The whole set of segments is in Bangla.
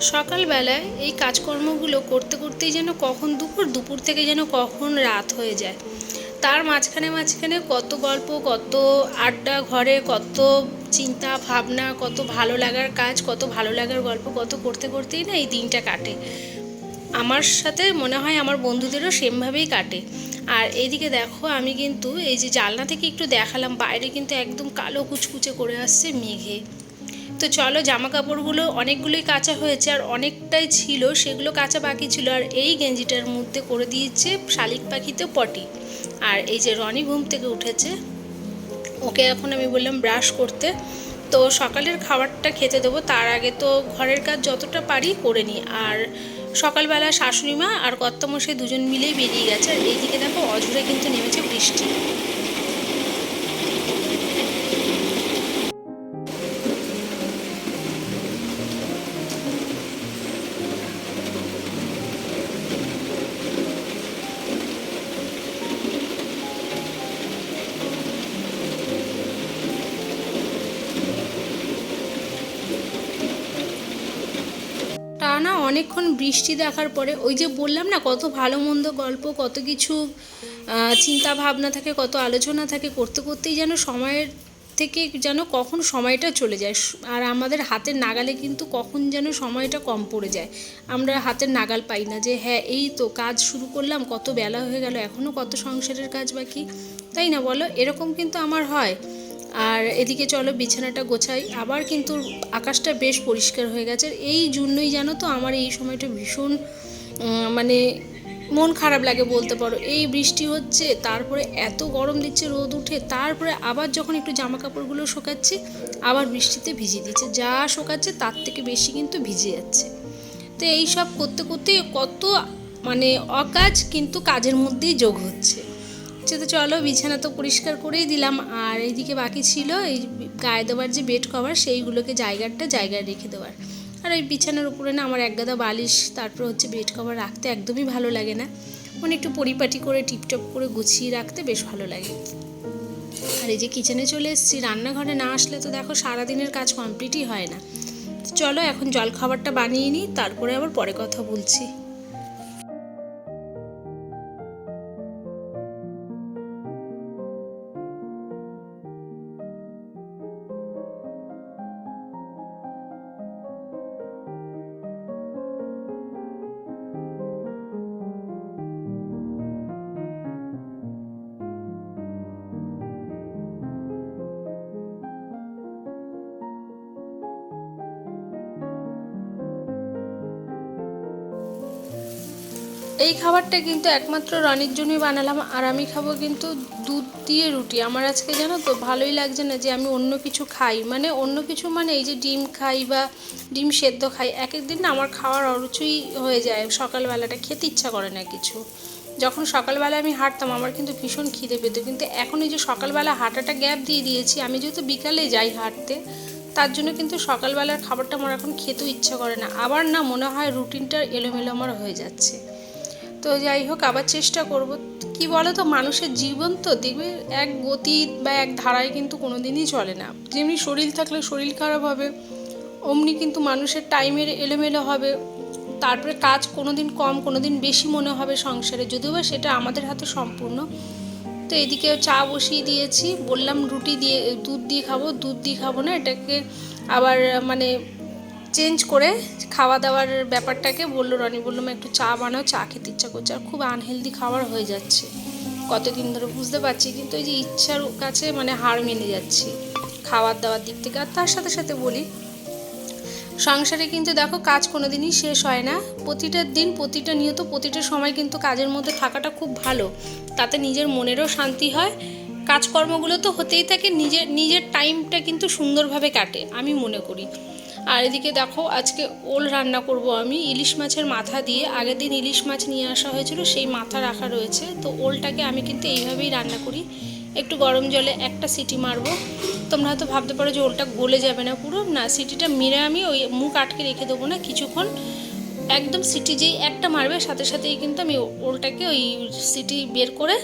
সকালবেলায় এই কাজকর্মগুলো করতে করতেই যেন কখন দুপুর দুপুর থেকে যেন কখন রাত হয়ে যায়। তার মাঝখানে মাঝখানে কত গল্প, কত আড্ডা ঘরে, কত চিন্তা ভাবনা, কত ভালো লাগার কাজ, কত ভালো লাগার গল্প, কত করতে করতেই না এই দিনটা কাটে। আমার সাথে মনে হয় আমার বন্ধুদেরও সেমভাবেই কাটে। আর এইদিকে দেখো আমি কিন্তু এই যে জানলা থেকে একটু দেখালাম, বাইরে কিন্তু একদম কালো কুচকুচে করে আসছে মেঘে। তো চলো জামা কাপড়গুলো অনেকগুলোই কাঁচা হয়েছে আর অনেকটাই ছিল, সেগুলো কাঁচা বাকি ছিল আর এই গেঞ্জিটার মধ্যে করে দিয়েছে শালিক পাখিতে পটি। আর এই যে রনি ঘুম থেকে উঠেছে, ওকে এখন আমি বললাম ব্রাশ করতে। তো সকালের খাবারটা খেতে দেবো, তার আগে তো ঘরের কাজ যতটা পারি করে নিই। আর সকালবেলা শাশুড়ি মা আর কর্তামশাই দুজন মিলেই বেরিয়ে গেছে, আর এইদিকে দেখো অঝরে কিন্তু নেমেছে বৃষ্টি। অনেকক্ষণ বৃষ্টি দেখার পরে ওই যে বললাম না, কত ভালো মন্দ গল্প, কত কিছু চিন্তা ভাবনা থাকে, কত আলোচনা থাকে, করতে করতেই যেন সময়ের থেকে যেন কখন সময়টা চলে যায়। আর আমাদের হাতের নাগালে কিন্তু কখন যেন সময়টা কম পড়ে যায়। আমরা হাতের নাগাল পাই না যে হ্যাঁ এই তো কাজ শুরু করলাম, কত বেলা হয়ে গেল এখনও কত সংসারের কাজ বাকি, তাই না বলো? এরকম কিন্তু আমার হয়। আর এদিকে চলো বিছানাটা গোছাই। আবার কিন্তু আকাশটা বেশ পরিষ্কার হয়ে গেছে। এই জন্যই জানো তো আমার এই সময়টা ভীষণ মানে মন খারাপ লাগে বলতে পারো। এই বৃষ্টি হচ্ছে, তারপরে এত গরম দিচ্ছে, রোদ উঠে, তারপরে আবার যখন একটু জামা কাপড়গুলো শোকাচ্ছি, আবার বৃষ্টিতে ভিজিয়ে দিচ্ছে। যা শোকাচ্ছে, তার থেকে বেশি কিন্তু ভিজে যাচ্ছে। তো এই সব করতে করতে কত মানে অকাজ কিন্তু কাজের মধ্যেই যোগ হচ্ছে। আচ্ছা তো চলো, বিছানা তো পরিষ্কার করেই দিলাম। আর এইদিকে বাকি ছিল এই গায়ে দেওয়ার যে বেড কভার সেইগুলোকে জায়গাটা জায়গায় রেখে দেওয়ার। আর ওই বিছানার উপরে না আমার একগাদা বালিশ, তারপর হচ্ছে বেড কভার রাখতে একদমই ভালো লাগে না। মানে একটু পরিপাটি করে, টিপটপ করে গুছিয়ে রাখতে বেশ ভালো লাগে। আর এই যে কিচেনে চলে এসেছি, রান্নাঘরে না আসলে তো দেখো সারাদিনের কাজ কমপ্লিটই হয় না। চলো, এখন জল খাবারটা বানিয়ে নিই, তারপরে আবার পরে কথা বলছি। এই খাবারটা কিন্তু একমাত্র রনির জন্যই বানালাম, আর আমি খাব কিন্তু দুধ দিয়ে রুটি। আমার আজকে জানো তো ভালোই লাগছে না যে আমি অন্য কিছু খাই। মানে অন্য কিছু মানে এই যে ডিম খাই বা ডিম সেদ্ধ খাই এক এক দিন না আমার খাওয়ার অরুচই হয়ে যায়। সকালবেলাটা খেতে ইচ্ছা করে না কিছু। যখন সকালবেলা আমি হাঁটতাম, আমার কিন্তু ভীষণ খিদে পেতো। কিন্তু এখন এই যে সকালবেলা হাঁটাটা গ্যাপ দিয়ে দিয়েছি, আমি যেহেতু বিকালে যাই হাঁটতে, তার জন্য কিন্তু সকালবেলার খাবারটা আমার এখন খেতেও ইচ্ছা করে না। আবার না মনে হয় রুটিনটা এলোমেলো আমার হয়ে যাচ্ছে। তো যাই হোক, আবার চেষ্টা করব। কি বলো তো মানুষের জীবন তো দেখবে এক গতি বা এক ধারায় কিন্তু কোনো দিনই চলে না। যেমনি শরীর থাকলে শরীর খারাপ হবে, অমনি কিন্তু মানুষের টাইমের এলোমেলো হবে, তারপরে কাজ কোনো দিন কম কোনো দিন বেশি মনে হবে সংসারে, যদিও বা সেটা আমাদের হাতে সম্পূর্ণ। তো এদিকে চা বসিয়ে দিয়েছি, বললাম রুটি দিয়ে, দুধ দিয়ে খাব, দুধ দিয়ে খাব না, এটাকে আবার মানে চেঞ্জ করে খাওয়া দাওয়ার ব্যাপারটাকে বলল রনি বলল "মা, একটু চা বানাও চা খেতে ইচ্ছা করছে। আর খুব আনহেলদি খাবার হয়ে যাচ্ছে। কতদিন ধরে বুঝতে পারছি কিন্তু এই যে ইচ্ছার কাছে মানে হার মেনে যাচ্ছি। খাওয়ার দাওয়ার দিক থেকে আর তার সাথে সাথে বলি সংসারে কিন্তু দেখো কাজ কোনো দিনই শেষ হয় না। প্রতিটা দিন প্রতিটা নিয়ত প্রতিটা সময় কিন্তু কাজের মধ্যে থাকাটা খুব ভালো। তাতে নিজের মনেরও শান্তি হয়। কাজকর্মগুলো তো হতেই থাকে নিজের নিজের টাইমটা কিন্তু সুন্দরভাবে কাটে আমি মনে করি। আর এদিকে দেখো, আজকে ওল রান্না করব আমি। ইলিশ মাছের মাথা দিয়ে, আগের দিন ইলিশ মাছ নিয়ে আসা হয়েছিল, সেই মাথা রাখা রয়েছে। তো ওলটাকে আমি কিন্তু এইভাবেই রান্না করি। একটু গরম জলে একটা সিটি মারবো। তোমরা হয়তো ভাবতে পারো যে ওলটা গলে যাবে না পুরো। না, সিটিটা মেরে আমি ওই মুখ আটকে রেখে দেবো না কিছুক্ষণ। একদম সিটি যেই একটা মারবে, সাথে সাথেই কিন্তু আমি ওলটাকে ওই সিটি বের করে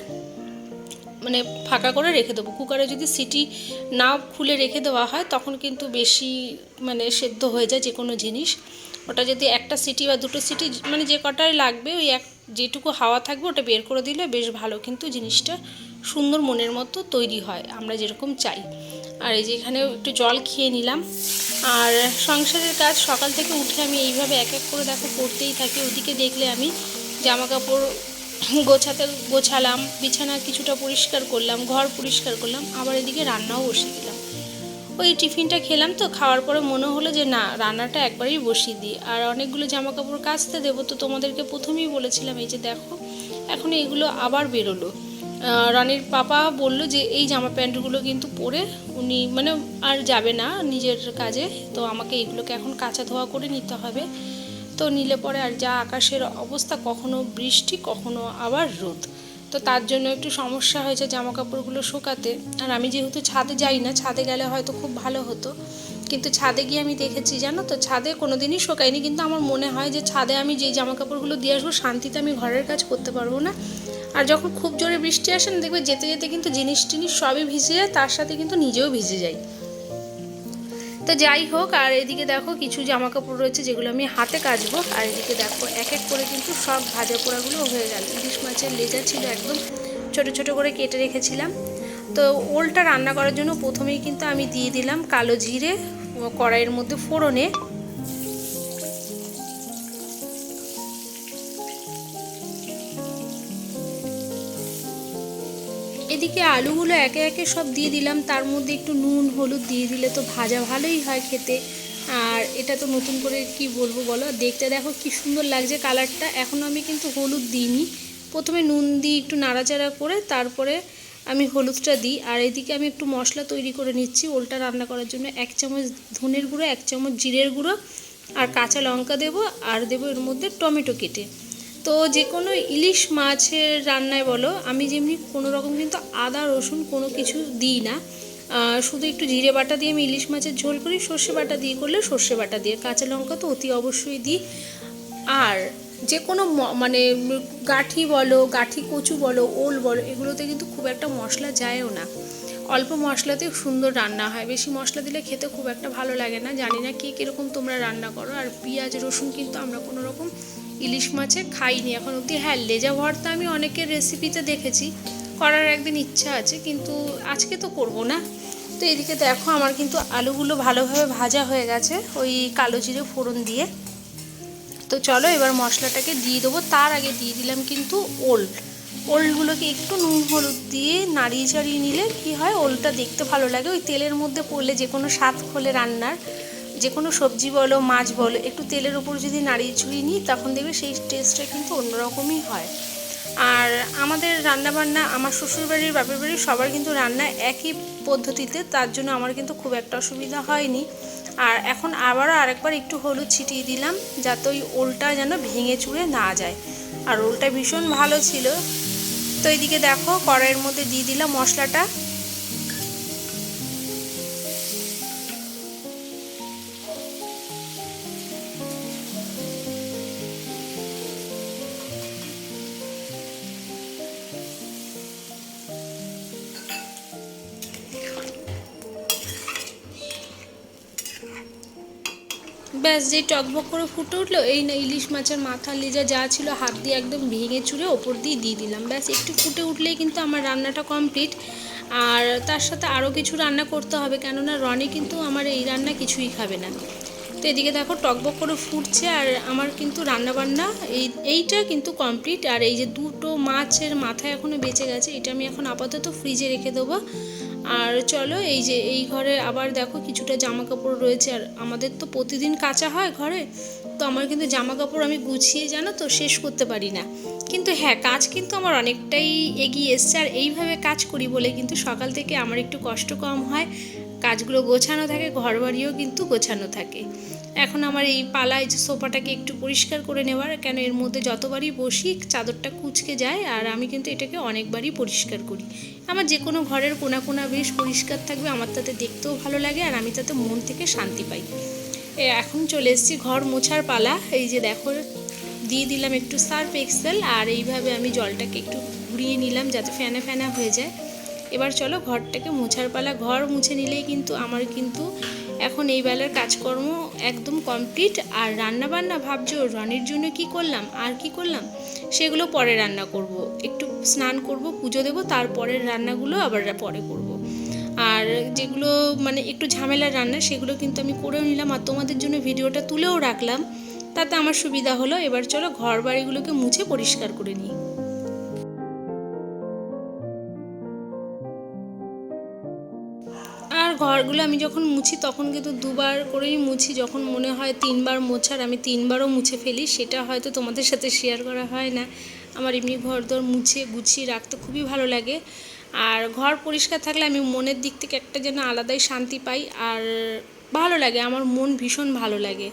মানে ফাঁকা করে রেখে দেবো। কুকারে যদি সিটি না খুলে রেখে দেওয়া হয়, তখন কিন্তু বেশি মানে সেদ্ধ হয়ে যায় যে কোনো জিনিস। ওটা যদি একটা সিটি বা দুটো সিটি মানে যে কটাই লাগবে, ওই এক, যেটুকু হাওয়া থাকবে ওটা বের করে দিলে বেশ ভালো। কিন্তু জিনিসটা সুন্দর মনের মতো তৈরি হয়, আমরা যেরকম চাই। আর এই যে এখানে একটু জল খেয়ে নিলাম। আর সংসারের কাজ সকাল থেকে উঠে আমি এইভাবে এক এক করে দেখো করতেই থাকি। ওদিকে দেখলে আমি জামা কাপড় গোছাতে, গোছালাম, বিছানা কিছুটা পরিষ্কার করলাম, ঘর পরিষ্কার করলাম, আবার এদিকে রান্নাও বসে দিলাম। ওই টিফিনটা খেলাম তো, খাওয়ার পরে মনে হলো যে না, রান্নাটা একবারেই বসিয়ে দিই। আর অনেকগুলো জামা কাপড় কাচতে দেবো তো তোমাদেরকে প্রথমেই বলেছিলাম, এই যে দেখো, এখন এগুলো আবার বেরোলো। রানীর পাপা বলল যে এই জামা প্যান্টগুলো কিন্তু পরে উনি মানে আর যাবে না নিজের কাজে, তো আমাকে এগুলোকে এখন কাঁচা ধোয়া করে নিতে হবে। তো নিলে পরে আর যা আকাশের অবস্থা, কখনো বৃষ্টি, কখনো আবার রোদ। তো তার জন্য একটু সমস্যা হয়েছে জামা কাপড়গুলো শুকাতে। আর আমি যেহেতু ছাদে যাই না, ছাদে গেলে হয়তো খুব ভালো হতো। কিন্তু ছাদে গিয়ে আমি দেখেছি, জানো তো, ছাদে কোনো দিনই শোকাইনি কিন্তু আমার মনে হয় যে ছাদে আমি যেই জামা কাপড়গুলো দিয়ে আসব, শান্তিতে আমি ঘরের কাজ করতে পারব না। আর যখন খুব জোরে বৃষ্টি আসে না, দেখবে যেতে যেতে কিন্তু জিনিস টিনিস সবই ভিজে যায়, তার সাথে কিন্তু নিজেও ভিজে যাই তো যাই হোক, আর এদিকে দেখো কিছু জামা কাপড় রয়েছে যেগুলো আমি হাতে কাচবো। আর এদিকে দেখো এক এক করে কিন্তু সব ভাজা পোড়াগুলো হয়ে গেল। ইলিশ মাছের লেজা ছিল একদম ছোট ছোট করে কেটে রেখেছিলাম। তো ওলটা রান্না করার জন্য প্রথমেই কিন্তু আমি দিয়ে দিলাম কালো জিরে কড়াইয়ের মধ্যে ফোড়নে। এদিকে আলুগুলো একে একে সব দিয়ে দিলাম। তার মধ্যে একটু নুন, হলুদ দিয়ে দিলে তো ভাজা ভালোই হয় খেতে। আর এটা তো নতুন করে কি বলব বলো? দেখতে দেখো কি সুন্দর লাগছে কালারটা। এখনও আমি কিন্তু হলুদ দিইনি। প্রথমে নুন দিই একটু নাড়াচাড়া করে তারপরে আমি হলুদটা দিই। আর এদিকে আমি একটু মশলা তৈরি করে নিচ্ছি, ওলটা রান্না করার জন্য। এক চামচ ধনের গুঁড়ো, এক চামচ জিরের গুঁড়ো আর কাঁচা লঙ্কা দেবো। আর দেবো এর মধ্যে টমেটো কেটে। তো যে কোনো ইলিশ মাছের রান্নায় বলো, আমি যেমনি কোনো রকম কিন্তু আদা, রসুন কোনো কিছু দিই না। শুধু একটু জিরে বাটা দিয়ে আমি ইলিশ মাছের ঝোল করি, সর্ষে বাটা দিয়ে করলে সর্ষে বাটা দিয়ে, কাঁচা লঙ্কা তো অতি অবশ্যই দিই। আর যে কোনো মানে গাঠি বলো, গাঠি কচু বলো, ওল বলো, এগুলোতে কিন্তু খুব একটা মশলা যায়ও না। অল্প মশলাতে সুন্দর রান্না হয়। বেশি মশলা দিলে খেতে খুব একটা ভালো লাগে না। জানি না কে কীরকম তোমরা রান্না করো। আর পেঁয়াজ, রসুন কিন্তু আমরা কোনো রকম ইলিশ মাছে খাইনি এখন অবধি। হ্যাঁ লেজা ভর্তা আমি অনেকের রেসিপিতে দেখেছি, করার একদিন ইচ্ছা আছে, কিন্তু আজকে তো করব না। তো এদিকে দেখো, আমার কিন্তু আলুগুলো ভালোভাবে ভাজা হয়ে গেছে, ওই কালো জিরে ফোড়ন দিয়ে। তো চলো, এবার মশলাটাকে দিয়ে দেবো। তার আগে দিয়ে দিলাম কিন্তু ওল। ওলগুলোকে একটু নুন হলুদ দিয়ে নাড়িয়ে চাড়িয়ে নিলে কি হয়, ওলটা দেখতে ভালো লাগে। ওই তেলের মধ্যে পড়লে যে কোনো স্বাদ খোলে রান্নার। যে কোনো সবজি বলো, মাছ বলো, একটু তেলের উপর যদি নাড়িয়ে ছুড়িয়ে নিই, তখন দেখবে সেই টেস্টটা কিন্তু অন্যরকমই হয়। আর আমাদের রান্নাবান্না, আমার শ্বশুরবাড়ির বাপের বাড়ির সবার কিন্তু রান্না একই পদ্ধতিতে, তার জন্য আমার কিন্তু খুব একটা অসুবিধা হয়নি। আর এখন আবারও আরেকবার একটু হলুদ ছিটিয়ে দিলাম, যাতে ওই ওলটা যেন ভেঙে চুড়ে না যায়। আর ওলটা ভীষণ ভালো ছিল। তো এদিকে দেখো, কড়াইয়ের মধ্যে দিয়ে দিলাম মশলাটা। ব্যাস যে টকবক করে ফুটে উঠল, এই না ইলিশ মাছের মাথা লেজা যা ছিল, হাত দিয়ে একদম ভেঙে চুড়ে ওপর দিয়ে দিয়ে দিলাম। ব্যাস, একটু ফুটে উঠলেই কিন্তু আমার রান্নাটা কমপ্লিট আর তার সাথে আরও কিছু রান্না করতে হবে, কেননা রনি কিন্তু আমার এই রান্না কিছুই খাবে না। তো এদিকে দেখো, টকবক করে ফুটছে, আর আমার কিন্তু রান্না বান্না এই, এইটা কিন্তু কমপ্লিট আর এই যে দুটো মাছের মাথা এখনও বেঁচে গেছে, এটা আমি এখন আপাতত ফ্রিজে রেখে দেবো। আর চলো, এই যে এই ঘরে আবার দেখো কিছুটা জামা কাপড় রয়েছে, আর আমাদের তো প্রতিদিন কাঁচা হয় ঘরে, তো আমার কিন্তু জামা কাপড় আমি গুছিয়ে জানো তো শেষ করতে পারি না। কিন্তু হ্যাঁ কাজ কিন্তু আমার অনেকটাই এগিয়ে এসছে, আর এইভাবে কাজ করি বলে কিন্তু সকাল থেকে আমার একটু কষ্ট কম হয় কাজগুলো গোছানো থাকে ঘর বাড়িও কিন্তু গোছানো থাকে। এখন আমার এই পালায় যে সোফাটাকে একটু পরিষ্কার করে নেওয়ার, কেন এর মধ্যে যতবারই বসি চাদরটা কুচকে যায় আর আমি কিন্তু এটাকে অনেকবারই পরিষ্কার করি। আমার যে কোনো ঘরের কোনা কোনা বেশ পরিষ্কার থাকবে, আমার তাতে দেখতেও ভালো লাগে আর আমি তাতে মন থেকে শান্তি পাই। এখন চলে এসেছি ঘর মোছার পালা। এই যে দেখো, দিয়ে দিলাম একটু সার্ফ এক্সেল আর এইভাবে আমি জলটাকে একটু ঘুরিয়ে নিলাম যাতে ফ্যানা ফ্যানা হয়ে যায়। এবার চলো ঘরটাকে মোছার পালা। ঘর মুছে নিলেই কিন্তু আমার কিন্তু এখন এই বেলার কাজকর্ম একদম কমপ্লিট আর রান্না বান্না ভাবছ, রনির জন্য কি করলাম, আর কি করলাম? সেগুলো পরে রান্না করব। একটু স্নান করব, পুজো দেবো, তারপরের রান্নাগুলো আবার পরে করব। আর যেগুলো মানে একটু ঝামেলার রান্না, সেগুলো কিন্তু আমি করেও নিলাম। আর তোমাদের জন্য ভিডিওটা তুলেও রাখলাম। তাতে আমার সুবিধা হলো। এবার চলো ঘর বাড়িগুলোকে মুছে পরিষ্কার করে নিই। ঘরগুলো আমি যখন মুছি, তখন কিন্তু দুবার করেই মুছি। যখন মনে হয় তিনবার মোছার, আমি তিনবারও মুছে ফেলি। সেটা হয়তো তোমাদের সাথে শেয়ার করা হয় না। আমার এমনি ঘর দর মুছে, গুছিয়ে রাখতে খুবই ভালো লাগে। আর ঘর পরিষ্কার থাকলে আমি মনের দিক থেকে একটা যেন আলাদাই শান্তি পাই। আর ভালো লাগে, আমার মন ভীষণ ভালো লাগে।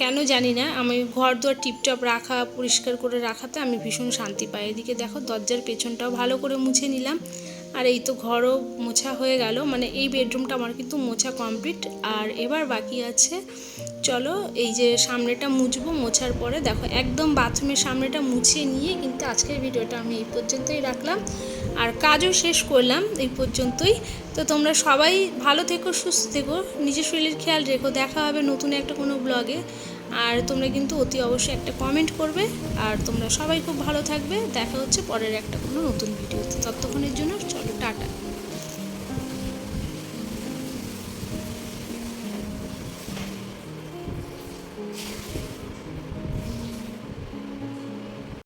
কেন জানি না, আমি ঘর দুয়ার টিপটপ রাখা, পরিষ্কার করে রাখাতে আমি ভীষণ শান্তি পাই। এদিকে দেখো দরজার পেছনটাও ভালো করে মুছে নিলাম। আর এই তো ঘরও মোছা হয়ে গেল। মানে এই বেডরুমটা আমার কিন্তু মোছা কমপ্লিট। আর এবার বাকি আছে, চলো এই যে সামনেটা মুছবো, মোছার পরে দেখো একদম বাথরুমের সামনেটা মুছিয়ে নিয়ে কিন্তু আজকের ভিডিওটা আমি এই পর্যন্তই রাখলাম। আর কাজও শেষ করলাম এই পর্যন্তই। তো তোমরা সবাই ভালো থেকো, সুস্থ থেকো। নিজের শরীরের খেয়াল রেখো। দেখা হবে নতুন একটা কোনো ব্লগে আর তোমরা কিন্তু অতি অবশ্যই একটা কমেন্ট করবে। আর তোমরা সবাই খুব ভালো থাকবে। দেখা হচ্ছে পরের একটা কোনো নতুন ভিডিওতে। ততক্ষণের জন্য চলো, টাটা।